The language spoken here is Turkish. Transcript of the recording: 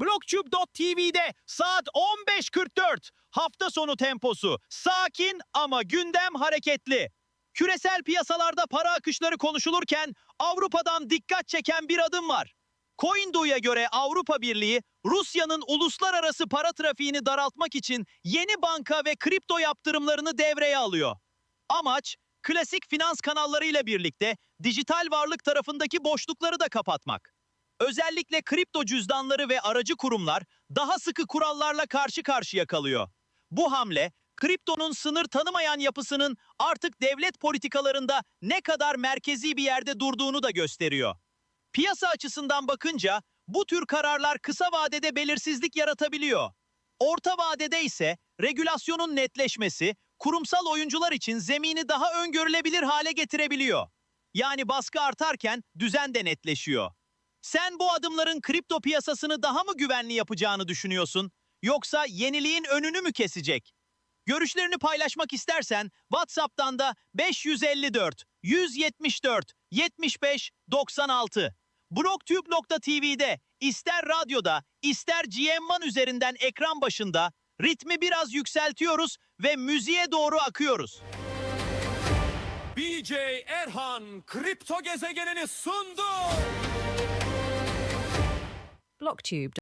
Blocktube.tv'de saat 15.44 hafta sonu temposu sakin ama gündem hareketli. Küresel piyasalarda para akışları konuşulurken Avrupa'dan dikkat çeken bir adım var. Coindo'ya göre Avrupa Birliği Rusya'nın uluslararası para trafiğini daraltmak için yeni banka ve kripto yaptırımlarını devreye alıyor. Amaç klasik finans kanallarıyla birlikte dijital varlık tarafındaki boşlukları da kapatmak. Özellikle kripto cüzdanları ve aracı kurumlar daha sıkı kurallarla karşı karşıya kalıyor. Bu hamle kriptonun sınır tanımayan yapısının artık devlet politikalarında ne kadar merkezi bir yerde durduğunu da gösteriyor. Piyasa açısından bakınca bu tür kararlar kısa vadede belirsizlik yaratabiliyor. Orta vadede ise regülasyonun netleşmesi kurumsal oyuncular için zemini daha öngörülebilir hale getirebiliyor. Yani baskı artarken düzen de netleşiyor. Sen bu adımların kripto piyasasını daha mı güvenli yapacağını düşünüyorsun? Yoksa yeniliğin önünü mü kesecek? Görüşlerini paylaşmak istersen WhatsApp'tan da 554 174 75 96 Blogtube.tv'de ister radyoda ister GM1 üzerinden ekran başında ritmi biraz yükseltiyoruz ve müziğe doğru akıyoruz. BJ Erhan kripto gezegenini sundu. Blocktube.